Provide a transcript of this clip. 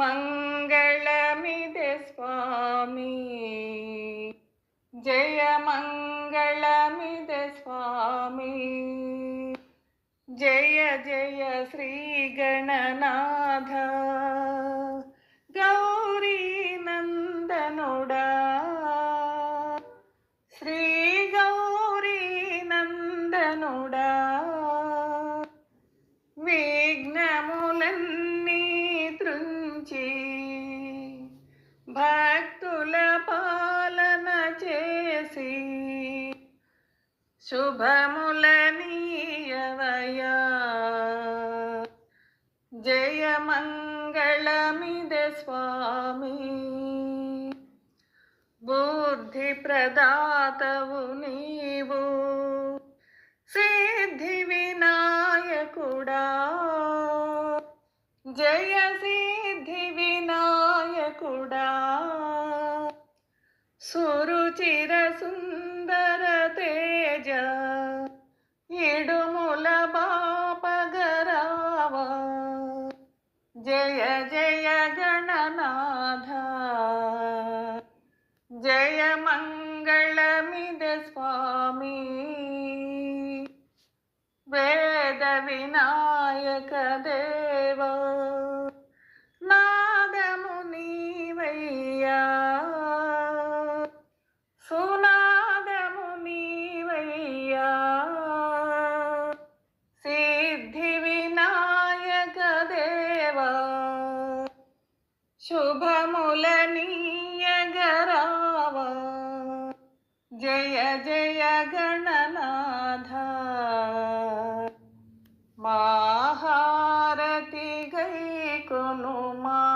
മംഗളമിതെ സ്വാമി ജയ മംഗളമിതെ സ്വാമി ജയ ജയ ശ്രീഗണനാഥ ഗൗരി നന്ദനുട ശ്രീ ഗൗരി നന്ദനുട శుభములనీయవయా జయమంగళమిదే స్వామి బుద్ధి ప్రదాతవు నీవు సిద్ధి వినాయకుడా జయ సిద్ధి వినాయకుడా సురుచిర ಗಣನಾಥ ಜಯ ಮಂಗಳಮಿದ ಸ್ವಾಮಿ ವೇದ ವಿನಾಯಕ ದೇವ శుభములనీయగరావ జయ జయ గణనాథ మాహారతి గై కొనుమా